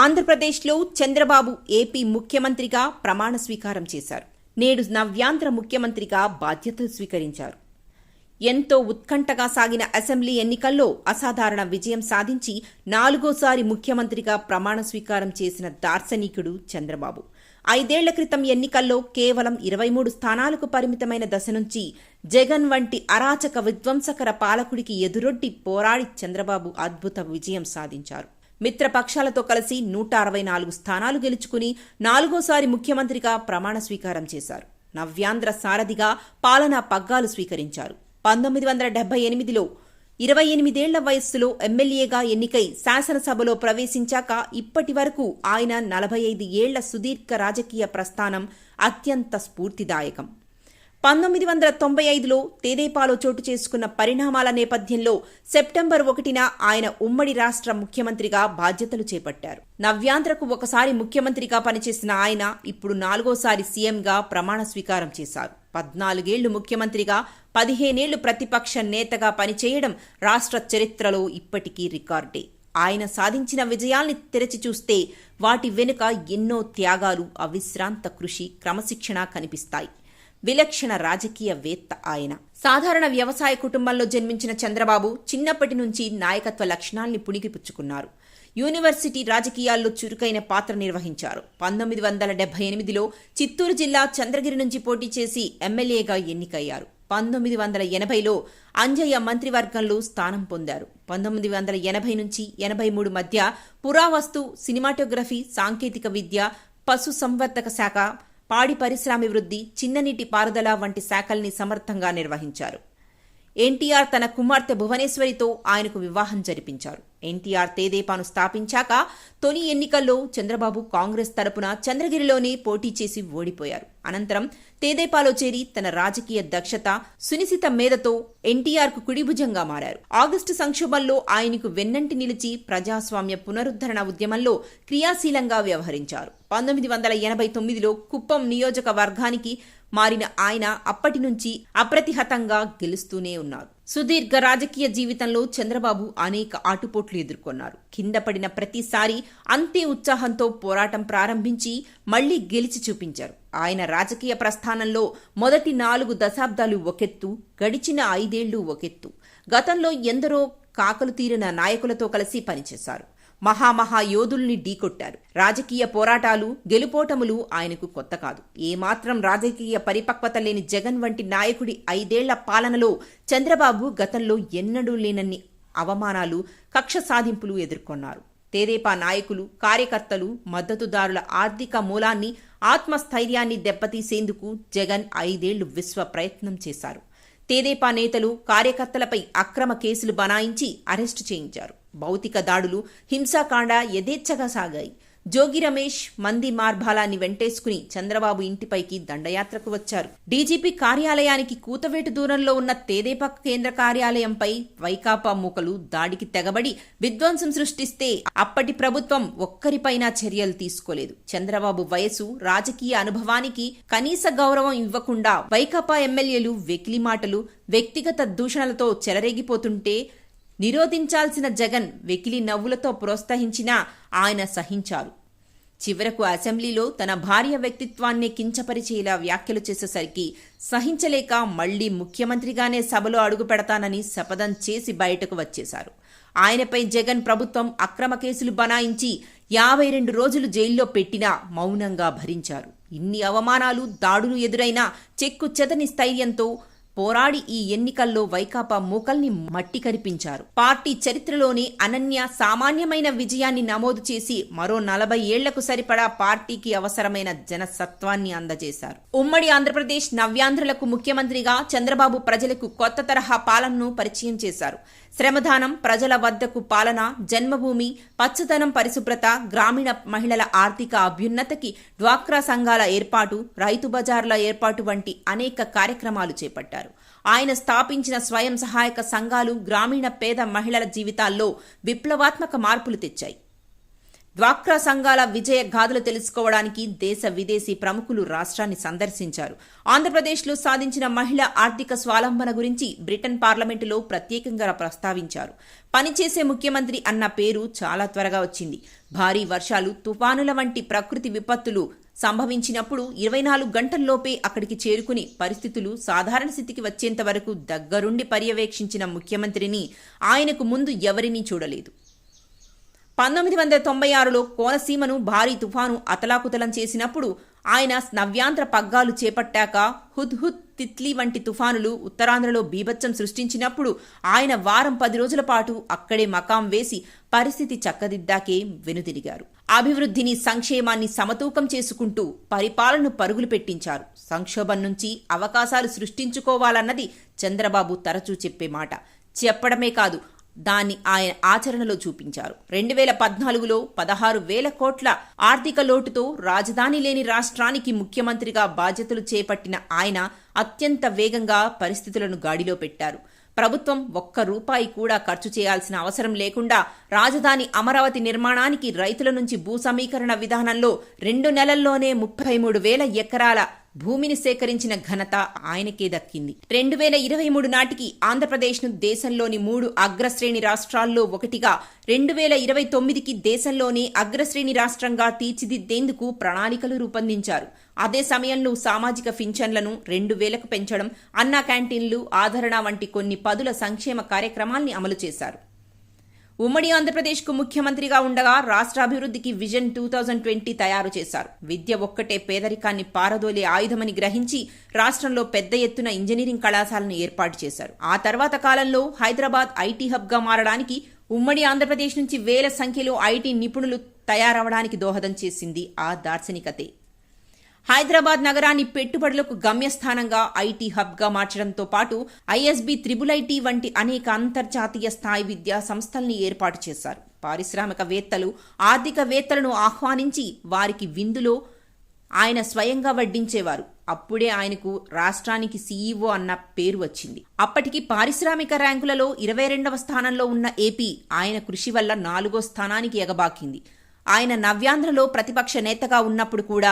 ఆంధ్రప్రదేశ్లో చంద్రబాబు ఏపీ ముఖ్యమంత్రిగా ప్రమాణ స్వీకారం చేశారు. నేడు నవ్యాంధ్ర ముఖ్యమంత్రిగా బాధ్యతలు స్వీకరించారు. ఎంతో ఉత్కంఠగా సాగిన అసెంబ్లీ ఎన్నికల్లో అసాధారణ విజయం సాధించి నాలుగోసారి ముఖ్యమంత్రిగా ప్రమాణ స్వీకారం చేసిన దార్శనికుడు చంద్రబాబు. ఐదేళ్ళ క్రితం ఎన్నికల్లో కేవలం ఇరవై మూడు స్థానాలకు పరిమితమైన దశ నుంచి జగన్ వంటి అరాచక విధ్వంసకర పాలకుడికి ఎదురొడ్డి పోరాడి చంద్రబాబు అద్భుత విజయం సాధించారు. మిత్రపక్షాలతో కలిసి నూట అరవై నాలుగు స్థానాలు గెలుచుకుని నాలుగోసారి ముఖ్యమంత్రిగా ప్రమాణ స్వీకారం చేశారు. నవ్యాంధ్ర సారథిగా పాలనా పగ్గాలు స్వీకరించారు. పంతొమ్మిది వందల డెబ్బై ఎనిమిదిలో ఇరవై ఎనిమిదేళ్ళ వయస్సులో ఎమ్మెల్యేగా ఎన్నికై శాసనసభలో ప్రవేశించాక ఇప్పటి వరకు ఆయన నలభై ఐదు ఏళ్ళ సుదీర్ఘ రాజకీయ ప్రస్థానం అత్యంత స్ఫూర్తిదాయకం. పంతొమ్మిది వందల తొంభై ఐదులో తేదేపాలో చోటు చేసుకున్న పరిణామాల నేపథ్యంలో సెప్టెంబర్ ఒకటిన ఆయన ఉమ్మడి రాష్ట్ర ముఖ్యమంత్రిగా బాధ్యతలు చేపట్టారు. నవ్యాంధ్రకు ఒకసారి ముఖ్యమంత్రిగా పనిచేసిన ఆయన ఇప్పుడు నాలుగోసారి సీఎంగా ప్రమాణ స్వీకారం చేశారు. పద్నాలుగేళ్ళు ముఖ్యమంత్రిగా పదిహేనేళ్ళు ప్రతిపక్ష నేతగా పనిచేయడం రాష్ట్ర చరిత్రలో ఇప్పటికీ రికార్డే. ఆయన సాధించిన విజయాల్ని తెరచి చూస్తే వాటి వెనుక ఎన్నో త్యాగాలు అవిశ్రాంత కృషి క్రమశిక్షణ కనిపిస్తాయి. విలక్షణ రాజకీయవేత్త ఆయన. సాధారణ వ్యవసాయ కుటుంబంలో జన్మించిన చంద్రబాబు చిన్నప్పటి నుంచి నాయకత్వ లక్షణాల్ని పుణికిపుచ్చుకున్నారు. యూనివర్సిటీ రాజకీయాల్లో చురుకైన పాత్ర నిర్వహించారు. పంతొమ్మిది వందల డెబ్బై ఎనిమిదిలో చిత్తూరు జిల్లా చంద్రగిరి నుంచి పోటీ చేసి ఎమ్మెల్యేగా ఎన్నికయ్యారు. పంతొమ్మిది వందల ఎనభైలో అంజయ్య మంత్రివర్గంలో స్థానం పొందారు. పంతొమ్మిది వందల ఎనభై నుంచి ఎనభై మూడు మధ్య పురావస్తు సినిమాటోగ్రఫీ సాంకేతిక విద్య పశు సంవర్ధక శాఖ పాడి పరిశ్రామివృద్ధి చిన్ననీటి పారుదల వంటి శాఖల్ని సమర్థంగా నిర్వహించారు. ఎన్టీఆర్ తన కుమార్తె భువనేశ్వరితో ఆయనకు వివాహం జరిపించారు. ఎన్టీఆర్ తేదేపాను స్థాపించాక తొలి ఎన్నికల్లో చంద్రబాబు కాంగ్రెస్ తరపున చంద్రగిరిలోనే పోటీ చేసి ఓడిపోయారు. అనంతరం తేదేపాలో చేరి తన రాజకీయ దక్షత సునిశిత మేధతో ఎన్టీఆర్కు కుడిభుజంగా మారారు. ఆగస్టు సంక్షోభంలో ఆయనకు వెన్నంటి నిలిచి ప్రజాస్వామ్య పునరుద్ధరణ ఉద్యమంలో క్రియాశీలంగా వ్యవహరించారు. పంతొమ్మిది వందల ఎనభై తొమ్మిదిలో కుప్పం నియోజకవర్గానికి మారిన ఆయన అప్పటి నుంచి అప్రతిహతంగా గెలుస్తూనే ఉన్నారు. సుదీర్ఘ రాజకీయ జీవితంలో చంద్రబాబు అనేక ఆటుపోట్లు ఎదుర్కొన్నారు. కింద పడిన ప్రతిసారి అంతే ఉత్సాహంతో పోరాటం ప్రారంభించి మళ్ళీ గెలిచి చూపించారు. ఆయన రాజకీయ ప్రస్థానంలో మొదటి నాలుగు దశాబ్దాలు ఒకెత్తు గడిచిన ఐదేళ్ళు ఒకెత్తు. గతంలో ఎందరో కాకలు తీరిన నాయకులతో కలిసి పనిచేశారు. మహామహా యోధుల్ని ఢీకొట్టారు. రాజకీయ పోరాటాలు గెలుపోటములు ఆయనకు కొత్త కాదు. ఏమాత్రం రాజకీయ పరిపక్వత లేని జగన్ వంటి నాయకుడి ఐదేళ్ళ పాలనలో చంద్రబాబు గతంలో ఎన్నడూ లేనన్ని అవమానాలు కక్ష సాధింపులు ఎదుర్కొన్నారు. తెదేపా నాయకులు కార్యకర్తలు మద్దతుదారుల ఆర్థిక మూలాన్ని ఆత్మస్థైర్యాన్ని దెబ్బతీసేందుకు జగన్ ఐదేళ్ళు విశ్వ ప్రయత్నం చేశారు. తేదేపా నేతలు కార్యకర్తలపై అక్రమ కేసులు బనాయించి అరెస్టు చేయించారు. భౌతిక దాడులు హింసాకాండ యథేచ్ఛగా సాగాయి. జోగి రమేష్ మంది మార్బాలాన్ని వెంటేసుకుని చంద్రబాబు ఇంటిపైకి దండయాత్రకు వచ్చారు. డీజీపీ కార్యాలయానికి కూతవేటు దూరంలో ఉన్న తేదేపా కేంద్ర కార్యాలయంపై వైకాపా మూకలు దాడికి తెగబడి విధ్వంసం సృష్టిస్తే అప్పటి ప్రభుత్వం ఒక్కరిపైనా చర్యలు తీసుకోలేదు. చంద్రబాబు వయసు రాజకీయ అనుభవానికి కనీస గౌరవం ఇవ్వకుండా వైకాపా ఎమ్మెల్యేలు వెకిలి మాటలు వ్యక్తిగత దూషణలతో చెలరేగిపోతుంటే నిరోధించాల్సిన జగన్ వెకిలి నవ్వులతో ప్రోత్సహించినా ఆయన సహించారు. చివరకు అసెంబ్లీలో తన భార్య వ్యక్తిత్వాన్ని కించపరిచేలా వ్యాఖ్యలు చేసేసరికి సహించలేక మళ్ళీ ముఖ్యమంత్రిగానే సభలో అడుగు పెడతానని శపథం చేసి బయటకు వచ్చేశారు. ఆయనపై జగన్ ప్రభుత్వం అక్రమ కేసులు బనాయించి యాభై రెండు రోజులు జైల్లో పెట్టినా మౌనంగా భరించారు. ఇన్ని అవమానాలు దాడులు ఎదురైనా చెక్కు చెదని స్థైర్యంతో పోరాడి ఈ ఎన్నికల్లో వైకాపా మూకల్ని మట్టి కనిపించారు పార్టీ చరిత్రలోని అనన్య సామాన్యమైన విజయాన్ని నమోదు చేసి మరో నలభై ఏళ్ళకు సరిపడా పార్టీకి అవసరమైన జనసత్వాన్ని అందజేశారు. ఉమ్మడి ఆంధ్రప్రదేశ్ నవ్యాంధ్రులకు ముఖ్యమంత్రిగా చంద్రబాబు ప్రజలకు కొత్త తరహా పాలనను పరిచయం చేశారు. శ్రమదానం ప్రజల వద్దకు పాలన జన్మభూమి పచ్చదనం పరిశుభ్రత గ్రామీణ మహిళల ఆర్థిక అభ్యున్నతికి డ్వాక్రా సంఘాల ఏర్పాటు రైతు బజార్ల ఏర్పాటు వంటి అనేక కార్యక్రమాలు చేపట్టారు. ఆయన స్థాపించిన స్వయం సహాయక సంఘాలు గ్రామీణ పేద మహిళల జీవితాల్లో విప్లవాత్మక మార్పులు తెచ్చాయి. డ్వాక్రా సంఘాల విజయ గాథలు తెలుసుకోవడానికి దేశ విదేశీ ప్రముఖులు రాష్ట్రాన్ని సందర్శించారు. ఆంధ్రప్రదేశ్లో సాధించిన మహిళ ఆర్థిక స్వాలంబన గురించి బ్రిటన్ పార్లమెంటులో ప్రత్యేకంగా ప్రస్తావించారు. పనిచేసే ముఖ్యమంత్రి అన్న పేరు చాలా త్వరగా వచ్చింది. భారీ వర్షాలు తుఫానుల వంటి ప్రకృతి విపత్తులు సంభవించినప్పుడు ఇరవై నాలుగు గంటల్లోపే అక్కడికి చేరుకుని పరిస్థితులు సాధారణ స్థితికి వచ్చేంత వరకు దగ్గరుండి పర్యవేక్షించిన ముఖ్యమంత్రిని ఆయనకు ముందు ఎవరినీ చూడలేదు. పంతొమ్మిది వందల తొంభై ఆరులో కోనసీమను భారీ తుఫాను అతలాకుతలం చేసినప్పుడు ఆయన నవ్యాంధ్ర పగ్గాలు చేపట్టాక హుద్హుద్ తిత్లీ వంటి తుఫానులు ఉత్తరాంధ్రలో బీభత్సం సృష్టించినప్పుడు ఆయన వారం పది రోజుల పాటు అక్కడే మకాం వేసి పరిస్థితి చక్కదిద్దాకే వెనుదిరిగారు. అభివృద్ధిని సంక్షేమాన్ని సమతూకం చేసుకుంటూ పరిపాలనను పరుగులు పెట్టించారు. సంక్షోభం నుంచి అవకాశాలు సృష్టించుకోవాలన్నది చంద్రబాబు తరచూ చెప్పే మాట. చెప్పడమే కాదు దాన్ని ఆయన ఆచరణలో చూపించారు. రెండు వేల పద్నాలుగులో పదహారు వేల కోట్ల ఆర్థిక లోటుతో రాజధాని లేని రాష్ట్రానికి ముఖ్యమంత్రిగా బాధ్యతలు చేపట్టిన ఆయన అత్యంత వేగంగా పరిస్థితులను గాడిలో పెట్టారు. ప్రభుత్వం ఒక్క రూపాయి కూడా ఖర్చు చేయాల్సిన అవసరం లేకుండా రాజధాని అమరావతి నిర్మాణానికి రైతుల నుంచి భూ సమీకరణ విధానంలో రెండు నెలల్లోనే ముప్పై మూడు వేల ఎకరాల భూమిని సేకరించిన ఘనత ఆయనకే దక్కింది. రెండు వేల ఇరవై మూడు నాటికి ఆంధ్రప్రదేశ్ను దేశంలోని మూడు అగ్రశ్రేణి రాష్ట్రాల్లో ఒకటిగా రెండు వేల ఇరవై తొమ్మిదికి దేశంలోని అగ్రశ్రేణి రాష్ట్రంగా తీర్చిదిద్దేందుకు ప్రణాళికలు రూపొందించారు. అదే సమయంలో సామాజిక పింఛన్లను రెండు వేలకు పెంచడం అన్నా క్యాంటీన్లు ఆదరణ వంటి కొన్ని పదుల సంక్షేమ కార్యక్రమాల్ని అమలు చేశారు. ఉమ్మడి ఆంధ్రప్రదేశ్కు ముఖ్యమంత్రిగా ఉండగా రాష్ట్రాభివృద్ధికి విజన్ టూ థౌజండ్ ట్వంటీ తయారు చేశారు. విద్య ఒక్కటే పేదరికాన్ని పారదోలే ఆయుధమని గ్రహించి రాష్ట్రంలో పెద్ద ఎత్తున ఇంజనీరింగ్ కళాశాలను ఏర్పాటు చేశారు. ఆ తర్వాత కాలంలో హైదరాబాద్ ఐటీ హబ్గా మారడానికి ఉమ్మడి ఆంధ్రప్రదేశ్ నుంచి వేల సంఖ్యలో ఐటీ నిపుణులు తయారవడానికి దోహదం చేసింది ఆ దార్శనికతే. హైదరాబాద్ నగరాన్ని పెట్టుబడులకు గమ్యస్థానంగా ఐటీ హబ్గా మార్చడంతో పాటు ఐఎస్బి త్రిబుల్ ఐటీ వంటి అనేక అంతర్జాతీయ స్థాయి విద్యా సంస్థల్ని ఏర్పాటు చేశారు. పారిశ్రామికవేత్తలు ఆర్థికవేత్తలను ఆహ్వానించి వారికి విందులో ఆయన స్వయంగా వడ్డించేవారు. అప్పుడే ఆయనకు రాష్ట్రానికి సీఈఓ అన్న పేరు వచ్చింది. అప్పటికి పారిశ్రామిక ర్యాంకులలో ఇరవై రెండవ స్థానంలో ఉన్న ఏపీ ఆయన కృషి వల్ల నాలుగో స్థానానికి ఎగబాకింది. ఆయన నవ్యాంధ్రలో ప్రతిపక్ష నేతగా ఉన్నప్పుడు కూడా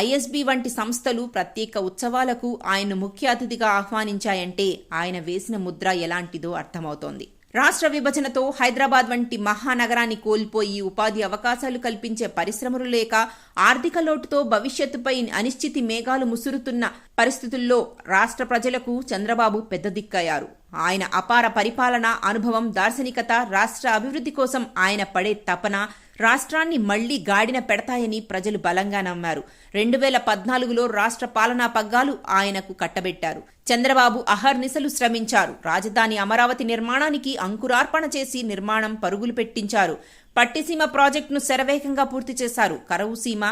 ఐఎస్బి వంటి సంస్థలు ప్రత్యేక ఉత్సవాలకు ఆయన ముఖ్య అతిథిగా ఆహ్వానించాయంటే ఆయన వేసిన ముద్ర ఎలాంటిదో అర్థమవుతోంది. రాష్ట్ర విభజనతో హైదరాబాద్ వంటి మహానగరాన్ని కోల్పోయి ఉపాధి అవకాశాలు కల్పించే పరిశ్రమలు లేక ఆర్థిక లోటుతో భవిష్యత్తుపై అనిశ్చితి మేఘాలు ముసురుతున్న పరిస్థితుల్లో రాష్ట్ర ప్రజలకు చంద్రబాబు పెద్ద దిక్కయ్యారు. ఆయన అపార పరిపాలన అనుభవం దార్శనికత రాష్ట్ర అభివృద్ధి కోసం ఆయన పడే తపన రాష్ట్రాన్ని మళ్ళీ గాడిన పెడతాయని ప్రజలు బలంగా నమ్మారు. రెండు వేల పద్నాలుగులో రాష్ట్ర పాలనా పగ్గాలు ఆయనకు కట్టబెట్టారు. చంద్రబాబు అహర్నిశలు శ్రమించారు. రాజధాని అమరావతి నిర్మాణానికి అంకురార్పణ చేసి నిర్మాణం పరుగులు పెట్టించారు. పట్టిసీమ ప్రాజెక్టును శరవేగంగా పూర్తి చేశారు. కరవుసీమ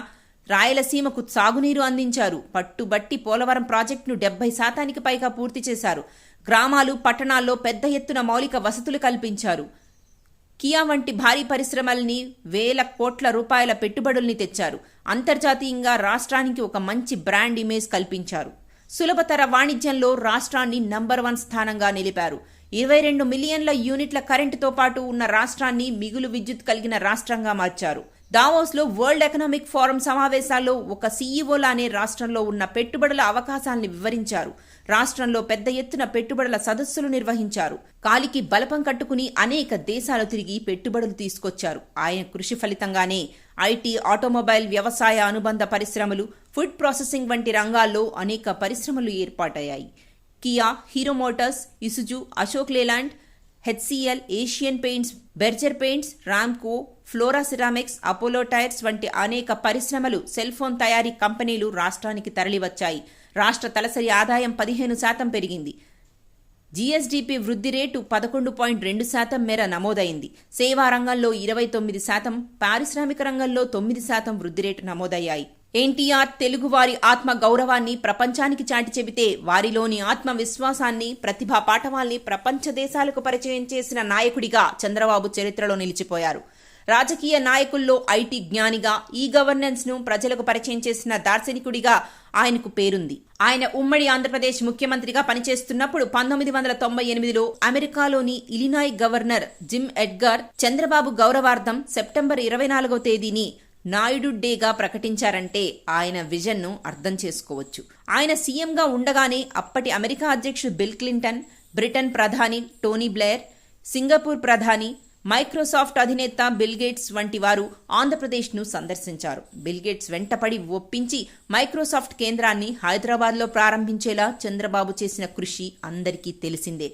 రాయలసీమకు సాగునీరు అందించారు. పట్టుబట్టి పోలవరం ప్రాజెక్టును డెబ్బై శాతానికి పైగా పూర్తి చేశారు. గ్రామాలు పట్టణాల్లో పెద్ద ఎత్తున మౌలిక వసతులు కల్పించారు. కియా వంటి భారీ పరిశ్రమల్ని వేల కోట్ల రూపాయల పెట్టుబడుల్ని తెచ్చారు. అంతర్జాతీయంగా రాష్ట్రానికి ఒక మంచి బ్రాండ్ ఇమేజ్ కల్పించారు. సులభతర వాణిజ్యంలో రాష్ట్రాన్ని నంబర్ వన్ స్థానంగా నిలిపారు. ఇరవై రెండు మిలియన్ల యూనిట్ల కరెంటుతో పాటు ఉన్న రాష్ట్రాన్ని మిగులు విద్యుత్ కలిగిన రాష్ట్రంగా మార్చారు. దావోస్లో వరల్డ్ ఎకనామిక్ ఫోరం సమావేశాల్లో ఒక సీఈఓలానే రాష్ట్రంలో ఉన్న పెట్టుబడుల అవకాశాల్ని వివరించారు. రాష్ట్రంలో పెద్ద ఎత్తున పెట్టుబడుల సదస్సులు నిర్వహించారు. కాలికి బలపం కట్టుకుని అనేక దేశాలు తిరిగి పెట్టుబడులు తీసుకొచ్చారు. ఆయన కృషి ఫలితంగానే ఐటీ ఆటోమొబైల్ వ్యవసాయ అనుబంధ పరిశ్రమలు ఫుడ్ ప్రాసెసింగ్ వంటి రంగాల్లో అనేక పరిశ్రమలు ఏర్పాటయ్యాయి. Kia Hero Motors Isuzu Ashok Leyland HCL Asian Paints Berger Paints Ramco Flora Ceramics Apollo Tyres వంటి అనేక పరిశ్రమలు సెల్ ఫోన్ తయారీ కంపెనీలు రాష్ట్రానికి తరలివచ్చాయి. రాష్ట్ర తలసరి ఆదాయం పదిహేను శాతం పెరిగింది. జీఎస్డీపీ వృద్ధి రేటు పదకొండు పాయింట్ రెండు శాతం మేర నమోదైంది. సేవా రంగంలో ఇరవై తొమ్మిది శాతం పారిశ్రామిక రంగంలో తొమ్మిది శాతం వృద్ధి రేటు నమోదయ్యాయి. ఎన్టీఆర్ తెలుగువారి ఆత్మ గౌరవాన్ని ప్రపంచానికి చాటి చెబితే వారిలోని ఆత్మవిశ్వాసాన్ని ప్రతిభా పాఠవాల్ని ప్రపంచ దేశాలకు పరిచయం చేసిన నాయకుడిగా చంద్రబాబు చరిత్రలో నిలిచిపోయారు. రాజకీయ నాయకుల్లో ఐటీ జ్ఞానిగా ఈ గవర్నెన్స్ను ప్రజలకు పరిచయం చేసిన దార్శనికుడిగా ఆయనకు పేరుంది. ఆయన ఉమ్మడి ఆంధ్రప్రదేశ్ ముఖ్యమంత్రిగా పనిచేస్తున్నప్పుడు పంతొమ్మిది వందల తొంభై ఎనిమిదిలో అమెరికాలోని Illinois governor Jim Edgar Chandrababu గౌరవార్థం సెప్టెంబర్ ఇరవై నాలుగో తేదీని నాయుడు డేగా ప్రకటించారంటే ఆయన విజన్ను అర్థం చేసుకోవచ్చు. ఆయన సీఎంగా ఉండగానే అప్పటి అమెరికా అధ్యక్షుడు బిల్ క్లింటన్ బ్రిటన్ ప్రధాని టోనీ బ్లేర్ సింగపూర్ ప్రధాని మైక్రోసాఫ్ట్ అధినేత బిల్గేట్స్ వంటి వారు ఆంధ్రప్రదేశ్ను సందర్శించారు. బిల్ గేట్స్ వెంటపడి ఒప్పించి మైక్రోసాఫ్ట్ కేంద్రాన్ని హైదరాబాద్లో ప్రారంభించేలా చంద్రబాబు చేసిన కృషి అందరికీ తెలిసిందే.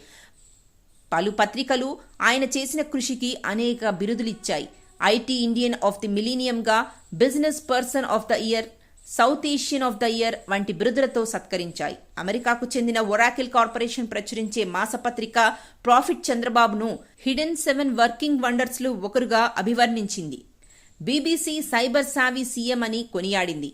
పలు పత్రికలు ఆయన చేసిన కృషికి అనేక బిరుదులిచ్చాయి IT Indian of the మిలీనియంగా business person of the year South Asian of the year వంటి బిరుదులతో సత్కరించాయి. అమెరికాకు చెందిన ఒరాకిల్ కార్పొరేషన్ ప్రచురించే మాసపత్రిక ప్రాఫిట్ చంద్రబాబును హిడెన్ సెవెన్ వర్కింగ్ వండర్స్లు ఒకరుగా అభివర్ణించింది. బీబీసీ సైబర్ సావి సీఎం అని కొనియాడింది.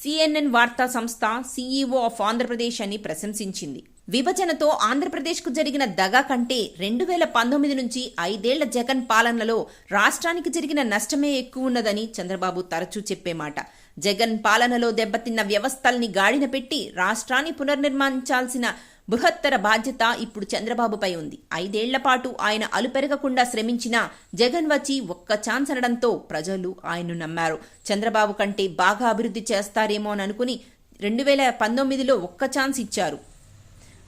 సిఎన్ఎన్ వార్తా సంస్థ సీఈఓ ఆఫ్ ఆంధ్రప్రదేశ్ అని ప్రశంసించింది. విభజనతో ఆంధ్రప్రదేశ్కు జరిగిన దగా కంటే రెండు వేల పంతొమ్మిది నుంచి ఐదేళ్ళ జగన్ పాలనలో రాష్ట్రానికి జరిగిన నష్టమే ఎక్కువ ఉన్నదని చంద్రబాబు తరచూ చెప్పే మాట. జగన్ పాలనలో దెబ్బతిన్న వ్యవస్థల్ని గాడిన పెట్టి రాష్ట్రాన్ని పునర్నిర్మించాల్సిన బృహత్తర బాధ్యత ఇప్పుడు చంద్రబాబుపై ఉంది. ఐదేళ్ళ పాటు ఆయన అలుపెరగకుండా శ్రమించినా జగన్ వచ్చి ఒక్క ఛాన్స్ అనడంతో ప్రజలు ఆయన్ను నమ్మారు. చంద్రబాబు కంటే బాగా అభివృద్ధి చేస్తారేమో అని అనుకుని రెండు వేల పంతొమ్మిదిలో ఒక్క ఛాన్స్ ఇచ్చారు.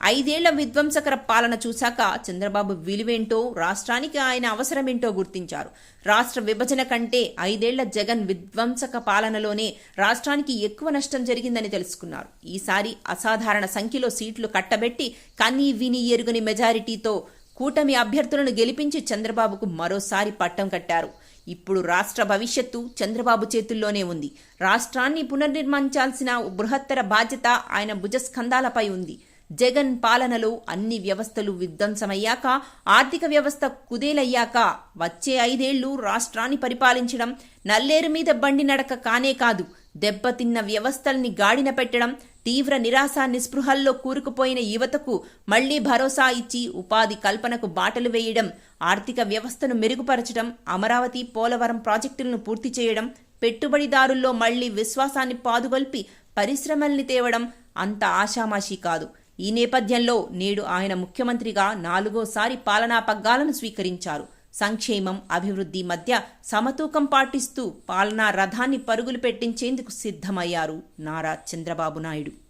ఐదేళ్ళ విధ్వంసకర పాలన చూశాక చంద్రబాబు విలువేంటో రాష్ట్రానికి ఆయన అవసరమేంటో గుర్తించారు. రాష్ట్ర విభజన కంటే ఐదేళ్ళ జగన్ విధ్వంసక పాలనలోనే రాష్ట్రానికి ఎక్కువ నష్టం జరిగిందని తెలుసుకున్నారు. ఈసారి అసాధారణ సంఖ్యలో సీట్లు కట్టబెట్టి కన్నీ విని ఎరుగుని మెజారిటీతో కూటమి అభ్యర్థులను గెలిపించి చంద్రబాబుకు మరోసారి పట్టం కట్టారు. ఇప్పుడు రాష్ట్ర భవిష్యత్తు చంద్రబాబు చేతుల్లోనే ఉంది. రాష్ట్రాన్ని పునర్నిర్మించాల్సిన బృహత్తర బాధ్యత ఆయన భుజస్కంధాలపై ఉంది. జగన్ పాలనలో అన్ని వ్యవస్థలు విధ్వంసమయ్యాక ఆర్థిక వ్యవస్థ కుదేలయ్యాక వచ్చే ఐదేళ్ళు రాష్ట్రాన్ని పరిపాలించడం నల్లేరు మీద బండి నడక కానే కాదు దెబ్బతిన్న వ్యవస్థల్ని గాడిన పెట్టడం తీవ్ర నిరాశ నిస్పృహల్లో కూరుకుపోయిన యువతకు మళ్ళీ భరోసా ఇచ్చి ఉపాధి కల్పనకు బాటలు వేయడం ఆర్థిక వ్యవస్థను మెరుగుపరచడం అమరావతి పోలవరం ప్రాజెక్టులను పూర్తి చేయడం పెట్టుబడిదారుల్లో మళ్ళీ విశ్వాసాన్ని పాదుగొల్పి పరిశ్రమల్ని తేవడం అంత ఆషామాషీ కాదు. ఈ నేపథ్యంలో నేడు ఆయన ముఖ్యమంత్రిగా నాలుగోసారి పాలనా పగ్గాలను స్వీకరించారు. సంక్షేమం అభివృద్ధి మధ్య సమతూకం పాటిస్తూ పాలనా రథాన్ని పరుగులు పెట్టించేందుకు సిద్ధమయ్యారు నారా చంద్రబాబు నాయుడు.